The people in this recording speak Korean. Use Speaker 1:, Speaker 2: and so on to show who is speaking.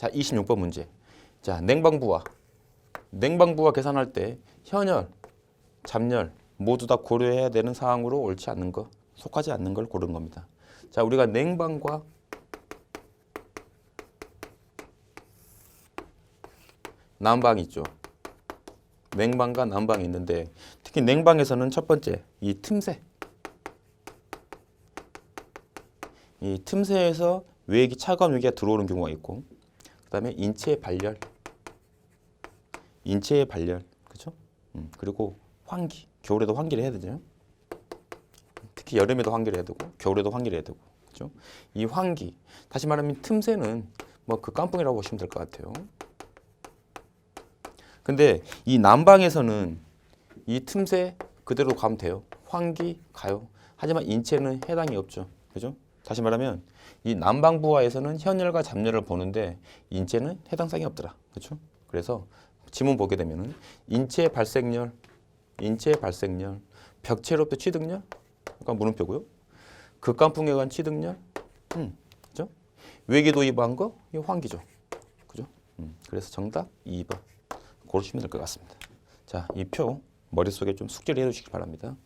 Speaker 1: 자, 26번 문제. 자, 냉방부와 냉방부와 계산할 때 현열, 잡열 모두 다 고려해야 되는 사항으로 옳지 않는 거, 속하지 않는 걸 고른 겁니다. 자, 우리가 냉방과 난방 있죠. 냉방과 난방이 있는데 특히 냉방에서는 첫 번째 이 틈새 이 틈새에서 외기 차가운 외기가 들어오는 경우가 있고 그다음에 인체의 발열 인체의 발열 그렇죠? 음, 그리고 환기 겨울에도 환기를 해야 되죠. 특히 여름에도 환기를 해야 되고 겨울에도 환기를 해야 되고 그렇죠? 이 환기 다시 말하면 틈새는 뭐 그 깜풍이라고 보시면 될 것 같아요. 근데 이 난방에서는 이 틈새 그대로 가면 돼요. 환기 가요. 하지만 인체는 해당이 없죠. 그죠? 다시 말하면 이 난방부하에서는 현열과 잡열을 보는데 인체는 해당 사항이 없더라. 그렇죠? 그래서 지문 보게 되면은 인체 발생열, 인체 발생열, 벽체로부터 취득열, 그러니까 물음표고요. 극간풍에 의한 취득열, 음, 그죠? 외기 도입한 거, 이 환기죠. 그죠? 음, 그래서 정답 2번 고르시면 될 것 같습니다. 자, 이 표 머릿속에 좀 숙지를 해 두시기 바랍니다.